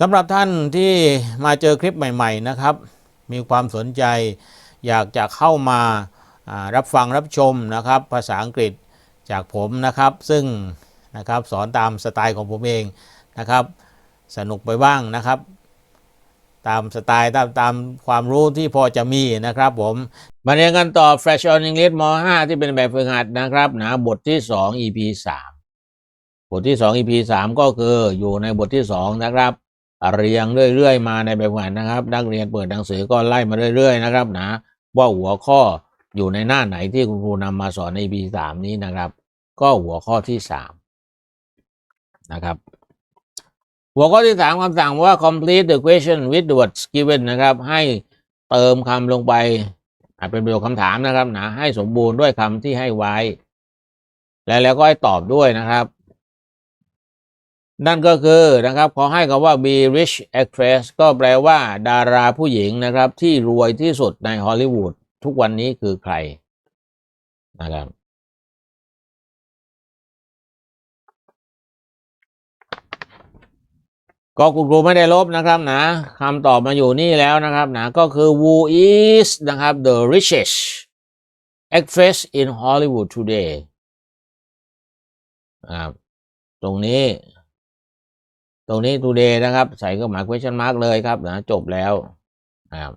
สำหรับท่านที่มาเจอคลิปใหม่ๆนะครับ มีความสนใจอยากจะเข้ามารับฟังรับชมนะครับ ภาษาอังกฤษจากผมนะครับ ซึ่งนะครับสอนตามสไตล์ของผมเองนะครับ สนุกไปบ้างนะครับ ตามสไตล์ตามตามความรู้ที่พอจะมีนะครับผม มาเรียนกันต่อ Fresh on English ม .5 ที่เป็นแบบฝึกหัดนะครับนะบทที่ 2 EP 3 บทที่ 2 EP 3 ก็คืออยู่ในบทที่ 2 นะครับ เรียงเรื่อยๆมาในแบบฝึกหัดนะครับ นักเรียนเปิดหนังสือก็ไล่มาเรื่อย ๆ นะครับนะว่าหัวข้ออยู่ในหน้าไหนที่คุณครูนำมาสอนใน EP 3นี้นะครับ ก็หัวข้อที่3นะครับ หัวข้อที่สามคำสั่งว่า complete the question with the words given นะครับ ให้เติมคำลงไปเป็นประโยคคำถามนะครับนะให้สมบูรณ์ด้วยคำที่ให้ไว้ แล้วแล้วก็ให้ตอบด้วยนะครับ นั่นก็คือนะครับขอให้คำว่า be rich actress ก็แปลว่า ดาราผู้หญิงนะครับ ที่รวยที่สุดในฮอลลีวูดทุกวันนี้คือใครนะครับก็คุณครูไม่ได้ลบนะครับนะคำตอบมาอยู่นี่แล้วนะครับนะก็คือ who is นะครับ the richest actress in Hollywood today นะครับตรงนี้ ตรงนี้ today นะครับ ใส่เครื่องหมาย question mark เลยครับนะจบแล้วนะครับ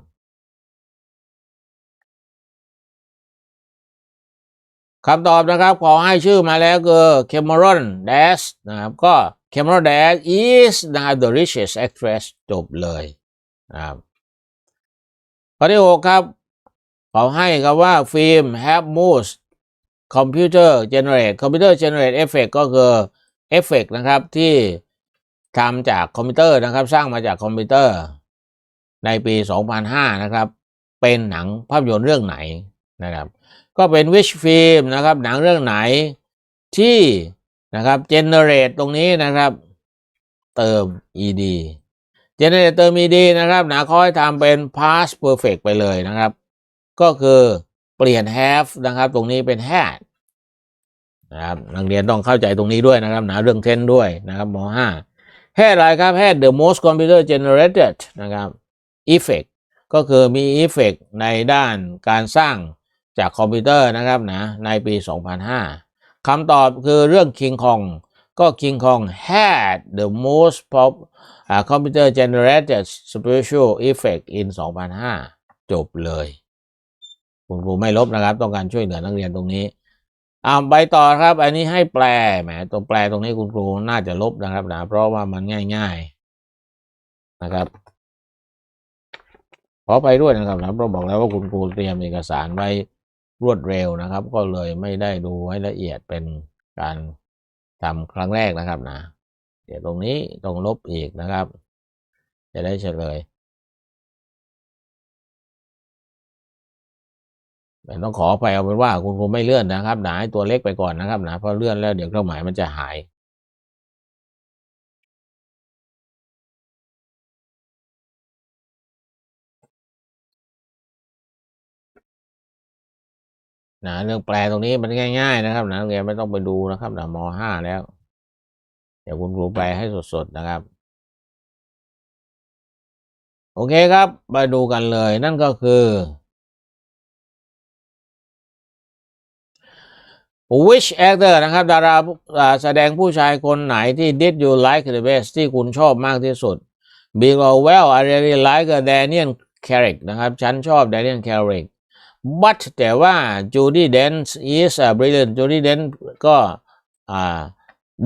คำตอบนะครับขอให้ชื่อมาแล้วคือ Cameron Diaz นะครับก็ Cameron Diaz is นะครับ the richest actress จบเลยนะครับข้อที่หกครับขอให้ครับว่าฟิล์ม have most computer generate computer generate effect ก็คือเอฟเฟกนะครับที่ ทำจากคอมพิวเตอร์นะครับ สร้างมาจากคอมพิวเตอร์ ในปี 2005 นะครับ เป็นหนังภาพยนตร์เรื่องไหนนะครับ ก็เป็น which film นะครับ หนังเรื่องไหนที่นะครับ generate ตรงนี้นะครับ เติม ed generate เติม ed นะครับหนาให้ทำเป็น past perfect ไปเลยนะครับ ก็คือเปลี่ยน have นะครับ ตรงนี้เป็น had นะครับนักเรียนต้องเข้าใจตรงนี้ด้วยนะครับหนะเรื่องเทนด้วยนะครับม .5 แห่อไรครับแห่ the most computer generated นะครับ effect ก็คือมี effect ในด้านการสร้างจากคอมพิวเตอร์นะครับนะในปี 2005คำตอบคือเรื่อง King Kong ก็ King Kong had the most pop uh, computer generated special effect in 2005 จบเลย คุณครูไม่ลบนะครับ ต้องการช่วยเหลือนักเรียนตรงนี้ อ่าไปต่อครับ อันนี้ให้แปลแหมตัวแปลตรงนี้คุณครูน่าจะลบนะครับนะเพราะว่ามันง่าย ๆนะครับขอไปด้วยนะครับนะเพราะบอกแล้วว่าคุณครูเตรียมเอกสารไว้รวดเร็วนะครับ ก็เลยไม่ได้ดูให้ละเอียดเป็นการทำครั้งแรกนะครับนะ เดี๋ยวตรงนี้ต้องลบอีกนะครับ จะได้เฉลย แต่ต้องขอไปเอาเป็นว่าคุณครูไม่เลื่อนนะครับนะให้ตัวเล็กไปก่อนนะครับนะเพราะเลื่อนแล้วเดี๋ยวเครื่องหมายมันจะหายนะเรื่องแปลตรงนี้มันง่าย ๆ นะครับนะเรียนไม่ต้องไปดูนะครับนะมห้าแล้ว เดี๋ยวคุณครูแปลให้สดๆนะครับ โอเคครับมาดูกันเลยนั่นก็คือ which actor นะครับ ดาราแสดงผู้ชายคนไหนที่ did you like the best ที่คุณชอบมากที่สุด Bill well I really like Daniel Craig นะครับ ฉันชอบ Daniel Craig but แต่ว่า Judy Dench is a brilliant Judy Dench ก็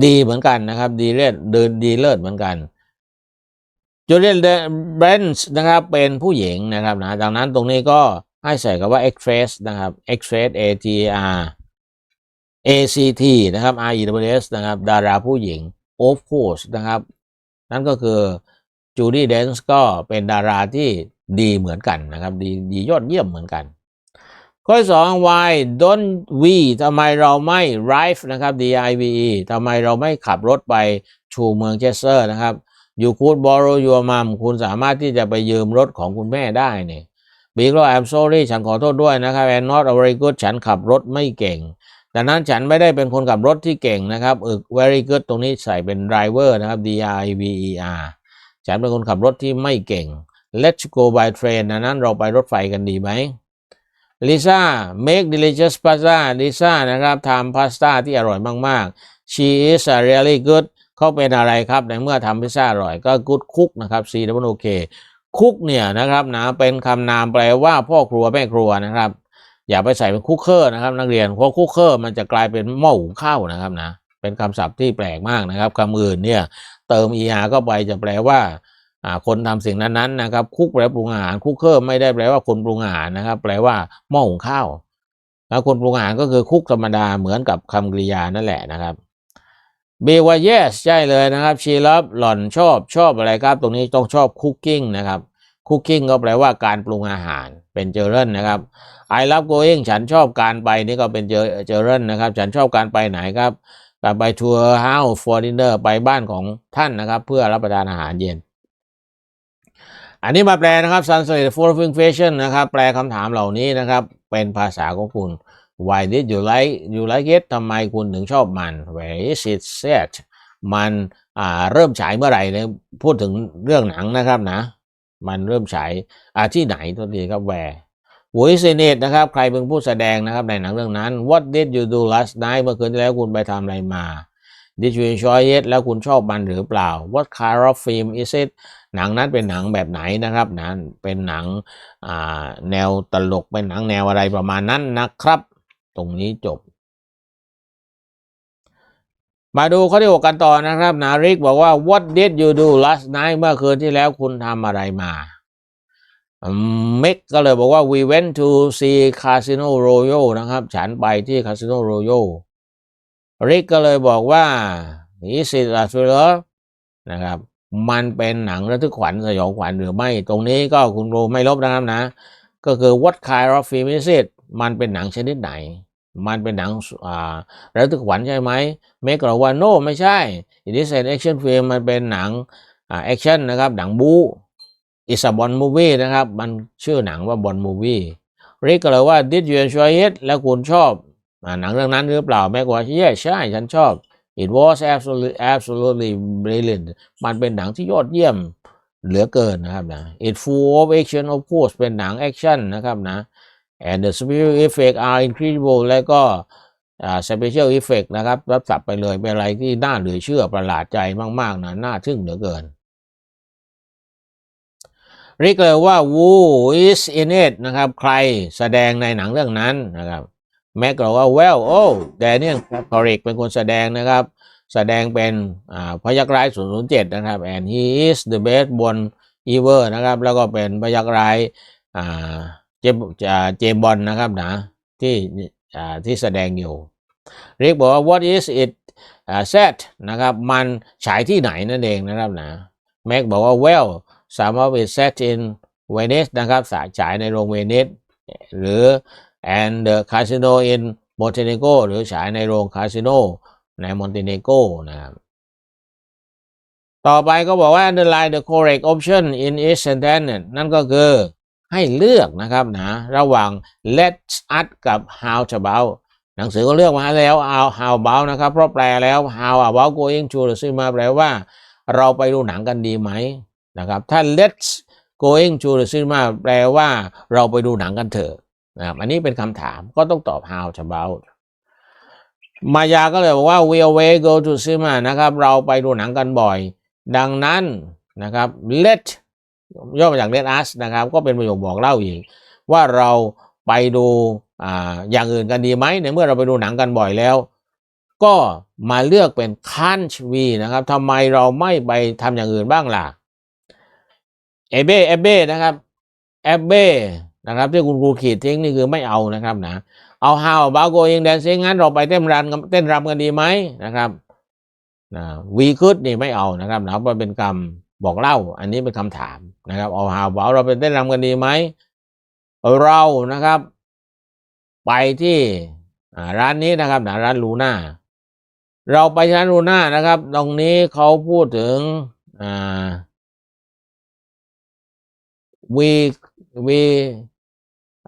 ดีเหมือนกันนะครับ ดีเลิศเดินดีเลิศเหมือนกัน Judy Dench นะครับเป็นผู้หญิงนะครับนะดังนั้นตรงนี้ก็ให้ใส่คำว่า actress นะครับ actress A T R ACT นะครับ REWS นะครับ ดาราผู้หญิง of course นะครับ นั่นก็คือ Judy Dench ก็เป็นดาราที่ดีเหมือนกันนะครับ ดีดียอดเยี่ยมเหมือนกัน ข้อที่สอง why don't we ทำไมเราไม่ drive นะครับ DIVE ทำไมเราไม่ขับรถไปชูเมืองเชสเซอร์นะครับ you could borrow your mom คุณสามารถที่จะไปยืมรถของคุณแม่ได้เนี่ย Big Lo I'm sorry ฉันขอโทษด้วยนะครับ and not a very good ฉันขับรถไม่เก่ง ดังนั้นฉันไม่ได้เป็นคนขับรถที่เก่งนะครับเออ very good ตรงนี้ใส่เป็น driver นะครับ D I V E R ฉันเป็นคนขับรถที่ไม่เก่ง let's go by train ดังนั้นเราไปรถไฟกันดีไหมลิซ่า make delicious pasta ลิซ่านะครับทำพาสต้าที่อร่อยมาก ๆ she is a really good เขาเป็นอะไรครับในเมื่อทำพิซซ่าอร่อยก็ good cook นะครับ C W O K คุกเนี่ยนะครับนะเป็นคำนามแปลว่าพ่อครัวแม่ครัวนะครับ อย่าไปใส่เป็นคุกเคอร์นะครับ นักเรียนเพราะคุกเคอร์มันจะกลายเป็นหม้อหุงข้าวนะครับนะเป็นคำศัพท์ที่แปลกมากนะครับคำอื่นเนี่ยเติม er เข้าไปจะแปลว่าคนทำสิ่งนั้นๆนะครับ คุกแปลปรุงอาหารคุกเคอร์ไม่ได้แปลว่าคนปรุงอาหารนะครับ แปลว่าหม้อหุงข้าวแล้วคนปรุงอาหารก็คือคุกธรรมดาเหมือนกับคำกริยานั่นแหละนะครับเบว่า yes ใช่เลยนะครับ she love หล่อนชอบชอบอะไรครับ ตรงนี้ต้องชอบ cooking นะครับ cooking ก็แปลว่าการปรุงอาหารเป็นเจริญนะครับ I love going ฉันชอบการไปนี่ก็เป็นเจอเจริญนะครับ ฉันชอบการไปไหนครับการไปทัวร์ house for dinner ไปบ้านของท่านนะครับ เพื่อรับประทานอาหารเย็น อันนี้มาแปลนะครับ translate following question นะครับ แปลคำถามเหล่านี้นะครับ เป็นภาษาของคุณ why did you like you like it ทำไมคุณถึงชอบมัน where is it set มันอ่าเริ่มฉายเมื่อไหร่เนี่ยพูดถึงเรื่องหนังนะครับนะ มันเริ่มฉายอาที่ไหนตัวทีครับ where ว o ย c เนตนะครับ ใครเป็นผู้แสดงนะครับในหนังเรื่องนั้น What did you do last night เมื่อคืนที่แล้วคุณไปทำอะไรมา Did you enjoy it แล้วคุณชอบมันหรือเปล่า What kind of film is it หนังนั้นเป็นหนังแบบไหนนะครับนั้นเป็นหนังแนวตลกเป็นหนังแนวอะไรประมาณนั้นนะครับ ตรงนี้จบ มาดูข้อที่หกกันต่อนะครับ นาริกบอกว่า What did you do last night เมื่อคืนที่แล้วคุณทำอะไรมาเมกก็เลยบอกว่า we went to see Casino Royale นะครับ ฉันไปที่ Casino Royale ริกก็เลยบอกว่า is it a thriller นะครับ มันเป็นหนังระทึกขวัญสยองขวัญหรือไม่ ตรงนี้ก็คุณครูไม่ลบนะครับนะ ก็คือ what kind of film is it มันเป็นหนังชนิดไหน มันเป็นหนังอ่าระทึกขวัญใช่ไหมเมกบอกว่า no ไม่ใช่ it is an action film มันเป็นหนังอ่า action นะครับหนังบู๊ is a Bond movie นะครับมันชื่อหนังว่า Bond movie ริกก็เลยว่า did you enjoy it แล้วคุณชอบหนังเรื่องนั้นหรือเปล่าแม่ก็ว่า yes ใช่ฉันชอบ it was absolutely absolutely brilliant มันเป็นหนังที่ยอดเยี่ยมเหลือเกินนะครับนะ it full of action of course เป็นหนังแอคชั่นนะครับนะ and the special effect are incredible แล้วก็ special effect นะครับรับสับไปเลยเป็นอะไรที่น่าเหลือเชื่อประหลาดใจมาก ๆ นะ น่าทึ่งเหลือเกินริกเลยว่า who is in it นะครับ ใครแสดงในหนังเรื่องนั้นนะครับ แม็กบอกว่า well oh Daniel Craig เป็นคนแสดงนะครับ แสดงเป็นอ่าพยักร้าย007 นะครับ and he is the best Bond ever นะครับ แล้วก็เป็นพยักร้ายอ่า เจมเจบอลนะครับนะที่ที่แสดงอยู่เริกบอกว่า what is it set นะครับ มันฉายที่ไหนนั่นเองนะครับนะแม็กบอกว่า well some of it set in Venice นะครับสายฉายในโรงเวนิสหรือ and the casino in Montenegro หรือฉายในโรงคาสิโนในมอนเตเนโกนะครับต่อไปก็บอกว่า underline the correct option in each sentence นั่นก็คือ ให้เลือกนะครับนะระหว่าง let's us กับ how about หนังสือก็เลือกมาแล้ว how how about นะครับเพราะแปลแล้ว how about going to the cinema แปลว่า เราไปดูหนังกันดีไหมนะครับถ้า let's going to the cinema แปลว่าเราไปดูหนังกันเถอะนะครับอันนี้เป็นคำถามก็ต้องตอบ how about มายาก็เลยบอกว่า we always go to cinema นะครับ เราไปดูหนังกันบ่อย ดังนั้นนะครับ let ย่อมาจาก let us นะครับ ก็เป็นประโยคบอกเล่าอีก ว่าเราไปดูออย่างอื่นกันดีไหมในเมื่อเราไปดูหนังกันบ่อยแล้ว ก็มาเลือกเป็น can't we นะครับทำไมเราไม่ไปทำอย่างอื่นบ้างล่ะเอเบ้เอเบ้นะครับเอเบ้นะครับที่คุณครูขีดทิ้งนี่คือไม่เอานะครับนะเอา how about going dancing งั้นเราไปเต้นรำเต้นรำกันดีไหมนะครับนะ we could นี่ไม่เอานะครับนะเพราะเป็นคำ บอกเล่า อันนี้เป็นคำถามนะครับ เอา how about เราไปเต้นรำกันดีไหมเรานะครับ ไปที่ร้านนี้นะครับนะร้านลูน่าเราไปร้านลูน่านะครับ ตรงนี้เขาพูดถึงอ่า we we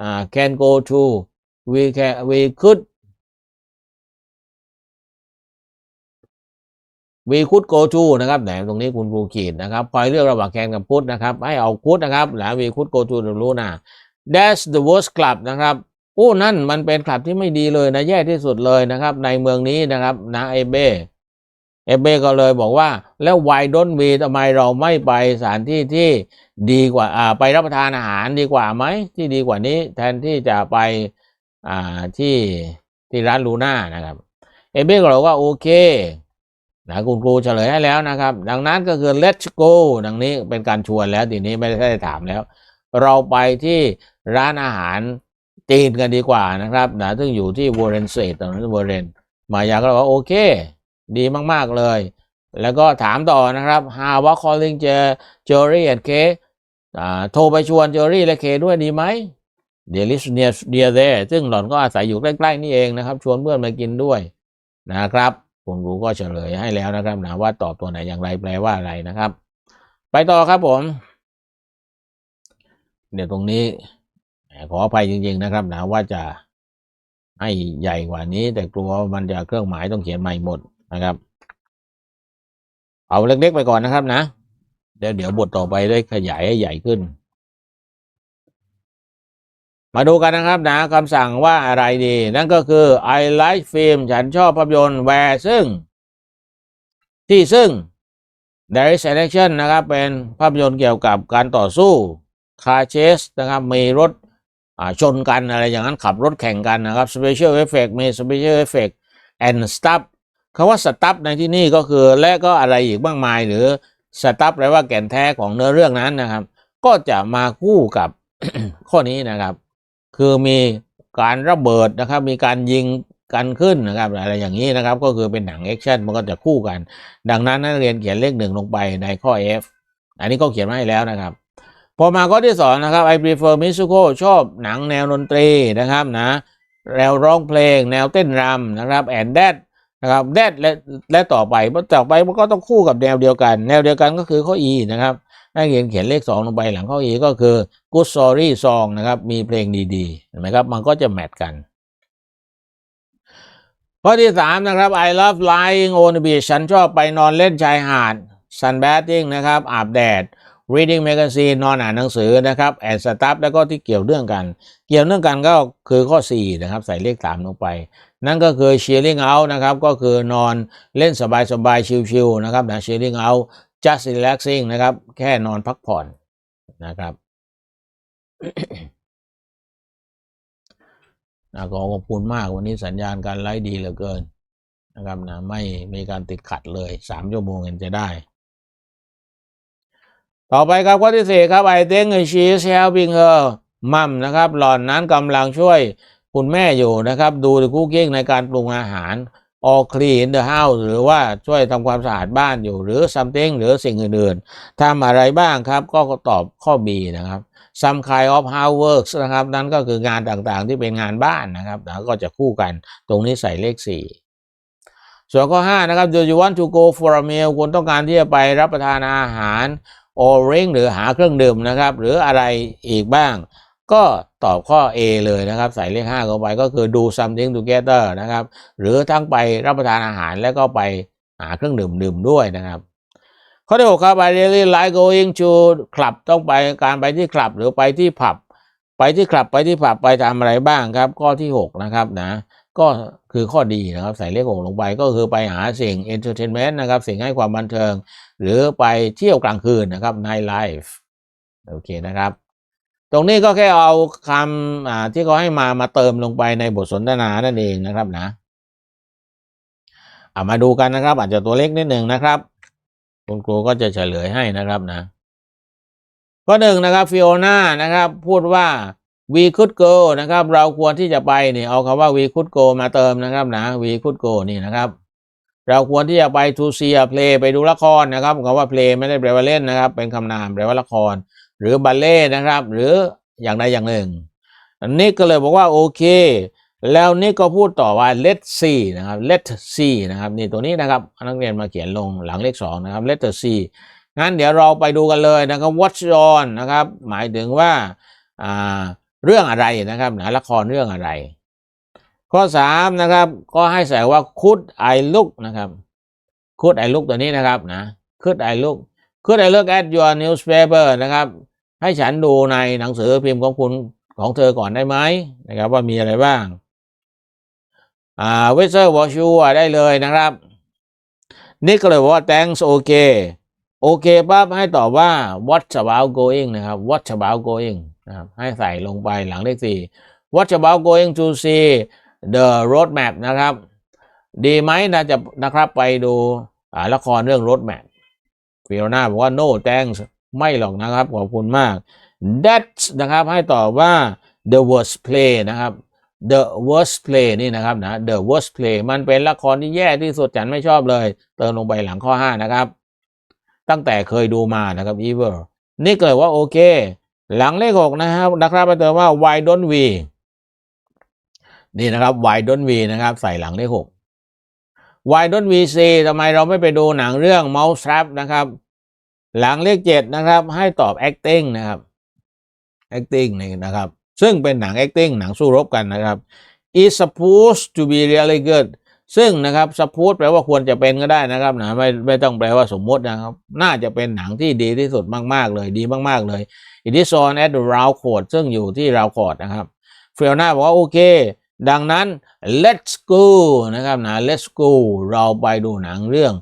uh, can go to we can we could we could go to นะครับไหนตรงนี้คุณครูขีดนะครับพอยเลือกระหว่างแคนกับพุทนะครับ ให้เอาพุทนะครับแล้ว we could go to เดี๋ยวรู้นะ that's the worst club นะครับโอ้นั่นมันเป็นคลับที่ไม่ดีเลยนะแย่ที่สุดเลยนะครับ ในเมืองนี้นะครับนะเอเบเอเบก็เลยบอกว่า แล้ว why don't we ทำไมเราไม่ไปสถานที่ที่ดีกว่าอ่าไปรับประทานอาหารดีกว่าไหมที่ดีกว่านี้ แทนที่จะไปอ่าที่ที่ร้านลูน่านะครับเอเบก็บอกว่าโอเค นะคุณครูเฉลยให้แล้วนะครับ ดังนั้นก็คือ let's go ดังนี้เป็นการชวนแล้วทีนี้ไม่ได้ถามแล้ว เราไปที่ร้านอาหารจีนกันดีกว่านะครับนะซึ่งอยู่ที่วอร์เรนเซตตรงนั้นวอร์เรนมายาก็บอกว่าโอเค ดีมาก ๆ เลย แล้วก็ถามต่อนะครับ how a calling เจเจอรี่ and เคโทรไปชวนเจอรี่และเคด้วยดีไหมเดลิสเนียเดียเดซึ่งหล่อนก็อาศัยอยู่ใกล้ ๆ นี่เองนะครับ ชวนเพื่อนมากินด้วยนะครับ คุณรู้ก็เฉลยให้แล้วนะครับนะว่าตอบตัวไหนอย่างไรแปลว่าอะไรนะครับ ไปต่อครับผม เดี๋ยวตรงนี้ ขออภัยจริง ๆนะครับนะว่าจะให้ใหญ่กว่านี้ แต่กลัวมันจะเครื่องหมายต้องเขียนใหม่หมดนะครับ เอาเล็กๆไปก่อนนะครับนะ เดี๋ยวเดี๋ยวบทต่อไปได้ขยายให้ใหญ่ขึ้น มาดูกันนะครับนะคำสั่งว่าอะไรดี นั่นก็คือ I like film ฉันชอบภาพยนตร์ where ซึ่ง ที่ซึ่ง there is an action นะครับ เป็นภาพยนตร์เกี่ยวกับการต่อสู้ car chase นะครับ มีรถชนกันอะไรอย่างนั้นขับรถแข่งกันนะครับ special effect มี special effect and stuff คำว่า stuff ในที่นี่ก็คือและก็อะไรอีกบ้างมาย หรือ stuff แปลว่าแก่นแท้ของเนื้อเรื่องนั้นนะครับ ก็จะมาคู่กับข้อนี้นะครับ คือมีการระเบิดนะครับ มีการยิงกันขึ้นนะครับอะไรอย่างนี้นะครับ ก็คือเป็นหนังแอคชั่นมันก็จะคู่กัน ดังนั้นนักเรียนเขียนเลขหนึ่งลงไปในข้อ F อันนี้ก็เขียนมาให้แล้วนะครับ พอมาข้อที่สองนะครับ I prefer musical ชอบหนังแนวดนตรีนะครับนะแนวร้องเพลง แนวเต้นรำนะครับ and that นะครับ that และและต่อไปต่อไปมันก็ต้องคู่กับแนวเดียวกัน แนวเดียวกันก็คือข้อ E นะครับ นักเรียนเขียนเลขสองลงไปหลังข้อ E ก็คือ good story song นะครับ มีเพลงดีๆเห็นไหมครับ มันก็จะแมทกัน ข้อที่สามนะครับ I love lying on the beach ฉันชอบไปนอนเล่นชายหาด sunbathing นะครับ อาบแดด reading magazine นอนอ่านหนังสือนะครับ and stuff แล้วก็ที่เกี่ยวเรื่องกัน เกี่ยวเรื่องกันก็คือข้อ 4 นะครับ ใส่เลขสามลงไป นั่นก็คือ chilling out นะครับ ก็คือนอนเล่นสบายๆ ชิลๆ นะครับนะ chilling out just relaxing นะครับ แค่นอนพักผ่อนนะครับนะก็ขอบคุณมากวันนี้สัญญาณการไลฟ์ดีเหลือเกินนะครับนะไม่มีการติดขัดเลยสามชั่วโมงเห็นจะได้ ต่อไปครับข้อที่สี่ครับ I think she is helping her mom นะครับ หล่อนนั้นกำลังช่วยคุณแม่อยู่นะครับ ดู the cooking ในการปรุงอาหาร or clean the house หรือว่าช่วยทำความสะอาดบ้านอยู่หรือ something หรือสิ่งอื่นๆทำอะไรบ้างครับ ก็ตอบข้อ B นะครับ some kind of houseworks นะครับ นั่นก็คืองานต่างๆที่เป็นงานบ้านนะครับแล้วก็จะคู่กันตรงนี้ใส่เลข 4 ส่วนข้อ 5 นะครับ do you want to go for a meal คุณต้องการที่จะไปรับประทานอาหาร or drink หรือหาเครื่องดื่มนะครับ หรืออะไรอีกบ้าง ก็ตอบข้อ A เลยนะครับใส่เลข5เข้าไปก็คือ do something together นะครับ หรือทั้งไปรับประทานอาหารแล้วก็ไปหาเครื่องดื่มดื่มด้วยนะครับข้อที่หกครับ I really like going to club ต้องไปการไปที่คลับหรือไปที่ผับ ไปที่คลับไปที่ผับไปทำอะไรบ้างครับ ข้อที่หกนะครับนะก็คือข้อดีนะครับใส่เลขหกลงไปก็คือไปหาสิ่ง entertainment นะครับสิ่งให้ความบันเทิง หรือไปเที่ยวกลางคืนนะครับ night life โอเคนะครับ ตรงนี้ก็แค่เอาคำที่เขาให้มามาเติมลงไปในบทสนทนานั่นเองนะครับนะามาดูกันนะครับ อาจจะตัวเล็กนิดหนึ่งนะครับ คุณครูก็จะเฉลยให้นะครับนะข้อหนึ่งนะครับฟิโอน่านะครับ พูดว่า we could go นะครับ เราควรที่จะไปนี่เอาคำว่า we could go มาเติมนะครับนะ we could go นี่นะครับ เราควรที่จะไป to see a play ไปดูละครนะครับคำว่า play ไม่ได้แปลว่าเล่นนะครับ เป็นคำนามแปลว่าละคร หรือบัลเล่นะครับ หรืออย่างใดอย่างหนึ่งนิกก็เลยบอกว่าโอเค แล้วนิกก็พูดต่อว่า let see นะครับ let see นะครับนี่ตัวนี้นะครับนักเรียนมาเขียนลงหลังเลขสองนะครับ let see งั้นเดี๋ยวเราไปดูกันเลยนะครับ watch on นะครับ หมายถึงว่าเรื่องอะไรนะครับนะละครเรื่องอะไร ข้อสามนะครับ ก็ให้ใส่ว่า could I look นะครับ could I look ตัวนี้นะครับนะ could I look could I look at your newspaper นะครับ ให้ฉันดูในหนังสือพิมพ์ของคุณของเธอก่อนได้ไหมนะครับว่ามีอะไรบ้างอ่าเวเซอร์วอชูได้เลยนะครับนี่ก็เลยบอกว่า thanks โอเคโอเคปั๊บให้ตอบว่า what about going นะครับ what about going นะครับให้ใส่ลงไปหลังเลขสี่ what about going to see the road map นะครับ ดีไหมนะจะนะครับไปดูละครเรื่อง road map ฟิโอนาบอกว่า no thanks ไม่หรอกนะครับ ขอบคุณมาก that นะครับให้ตอบว่า the worst play นะครับ the worst play นี่นะครับนะ the worst play มันเป็นละครที่แย่ที่สุดฉันไม่ชอบเลย เติมลงไปหลังข้อ 5 นะครับ ตั้งแต่เคยดูมานะครับ evil นี่เกิดว่าโอเค หลังเลขหกนะครับนะครับไปเติมว่า why don't we นี่นะครับ why don't we นะครับ ใส่หลังเลขหก why don't we see ทำไมเราไม่ไปดูหนังเรื่อง mouse trap นะครับ หลังเลขเจ็ดนะครับ ให้ตอบ acting นะครับ acting นี่นะครับ ซึ่งเป็นหนัง acting หนังสู้รบกันนะครับ is supposed to be really good ซึ่งนะครับ suppose แปลว่าควรจะเป็นก็ได้นะครับนะไม่ไม่ต้องแปลว่าสมมตินะครับ น่าจะเป็นหนังที่ดีที่สุดมาก ๆ เลยดีมาก ๆ เลย it is on at the round court ซึ่งอยู่ที่ราวคอร์ดนะครับฟิโอนาบอกว่าโอเค ดังนั้น let's go นะครับนะ let's go เราไปดูหนังเรื่อง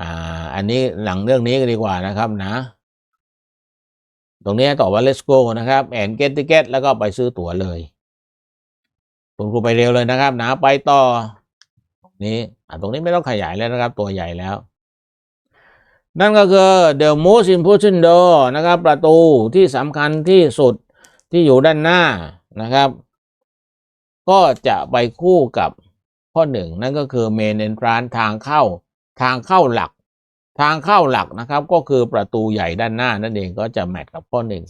อ่า อันนี้หนังเรื่องนี้กันดีกว่านะครับนะ ตรงนี้ตอบว่า let's go นะครับ and get ticket แล้วก็ไปซื้อตั๋วเลยคุณครูไปเร็วเลยนะครับนะไปต่อ นี่ตรงนี้ไม่ต้องขยายแล้วนะครับ ตัวใหญ่แล้ว นั่นก็คือ the most important door นะครับ ประตูที่สำคัญที่สุดที่อยู่ด้านหน้านะครับ ก็จะไปคู่กับข้อหนึ่งนั่นก็คือ main entrance ทางเข้า ทางเข้าหลัก ทางเข้าหลักนะครับ ก็คือประตูใหญ่ด้านหน้านั่นเองก็จะแมทกับข้อหนึ่ง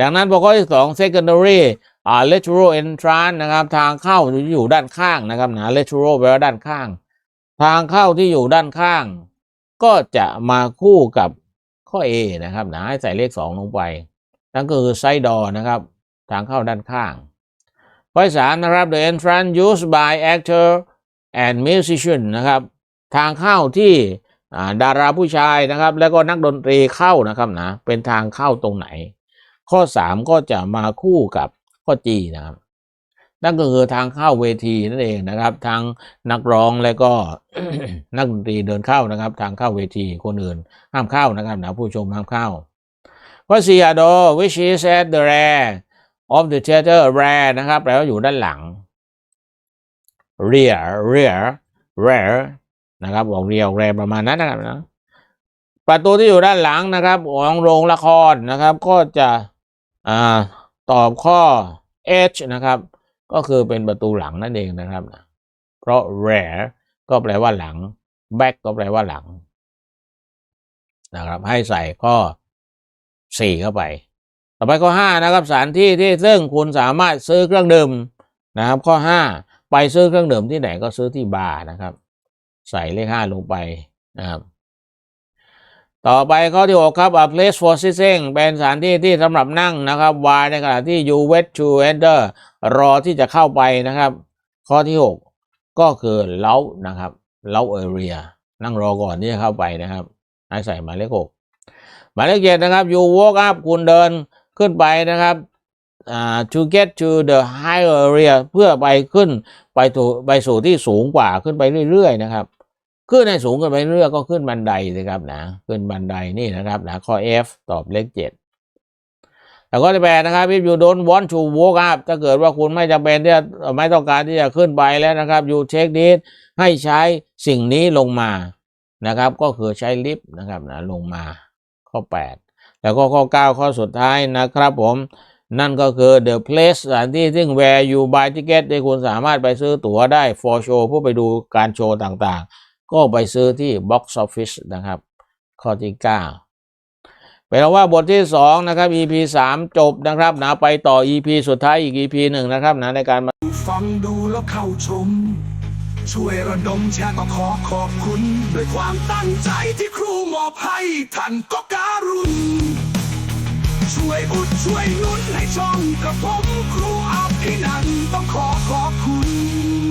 ดังนั้นพอข้อที่สอง secondary อ่า lateral entrance นะครับ ทางเข้าที่อยู่ด้านข้างนะครับนะ lateral แปลว่าด้านข้าง ทางเข้าที่อยู่ด้านข้าง ก็จะมาคู่กับข้อ A นะครับนะให้ใส่เลขสองลงไปนั่นก็คือ side door นะครับทางเข้าด้านข้าง ข้อสามนะครับ the entrance used by actor and musician นะครับ ทางเข้าที่อ่าดาราผู้ชายนะครับ แล้วก็นักดนตรีเข้านะครับนะเป็นทางเข้าตรงไหน ข้อสามก็จะมาคู่กับข้อ G นะครับ นั่นก็คือทางเข้าเวทีนั่นเองนะครับทางนักร้องและก็นักดนตรีเดินเข้านะครับ ทางเข้าเวทีคนอื่นห้ามเข้านะครับนะผู้ชมห้ามเข้าข้อสี่อะโด which is at the rear of the theater rear นะครับแปลว่าอยู่ด้านหลัง rear rear rear นะครับบอกเรียวแรประมาณนั้นนะครับนะประตูที่อยู่ด้านหลังนะครับของโรงละครนะครับ ก็จะอ่าตอบข้อ H นะครับ ก็คือเป็นประตูหลังนั่นเองนะครับนะเพราะ rear ก็แปลว่าหลัง back ก็แปลว่าหลัง นะครับ ให้ใส่ข้อ 4 เข้าไป ต่อไปข้อ 5 นะครับสถานที่ที่ซึ่งคุณสามารถซื้อเครื่องดื่มนะครับ ข้อ 5 ไปซื้อเครื่องดื่มที่ไหนก็ซื้อที่บาร์นะครับ ใส่เลข5ลงไปนะครับต่อไปข้อที่ 6 ครับ a place for sitting เป็นสถานที่ที่สำหรับนั่งนะครับ y ในขณะที่ you wait to enter รอที่จะเข้าไปนะครับ ข้อที่ 6 ก็คือเล้านะครับเล้า area นั่งรอก่อนที่จะเข้าไปนะครับให้ใส่หมายเลข6หมายเลขเจ็ดนะครับ you walk up คุณเดินขึ้นไปนะครับอ่า to get to the higher area เพื่อไปขึ้นไปสู่ไปสู่ที่สูงกว่าขึ้นไปเรื่อยๆนะครับ ขึ้นให้สูงขึ้นไปเรื่อยก็ขึ้นบันไดสิครับนะ ขึ้นบันไดนี่นะครับนะข้อ F ตอบเลขเจ็ดแล้วก็ที่แปดนะครับ if you don't want to walk up ถ้าเกิดว่าคุณไม่จำเป็นที่จะไม่ต้องการที่จะขึ้นไปแล้วนะครับ you take this ให้ใช้สิ่งนี้ลงมานะครับ ก็คือใช้ลิฟต์นะครับนะลงมาข้อ 8 แล้วก็ข้อ 9 ข้อสุดท้ายนะครับผม นั่นก็คือ the place สถานที่ซึ่ง where you buy ticket ที่คุณสามารถไปซื้อตั๋วได้ for show เพื่อไปดูการโชว์ต่างๆ ก็ไปซื้อที่ box office นะครับ ข้อที่ 9 เป็นว่าบทที่ 2 นะครับ EP 3 จบนะครับนะไปต่อ EP สุดท้ายอีก EP หนึ่งนะครับนะในการมาฟังดูแล้วเข้าชม ช่วยระดมแชร์ก็ขอขอบคุณ ด้วยความตั้งใจที่ครูมอบให้ท่านก็การุณช่วยอุดช่วยนุนให้ช่องกับผมครูอภินันต้องขอขอบคุณ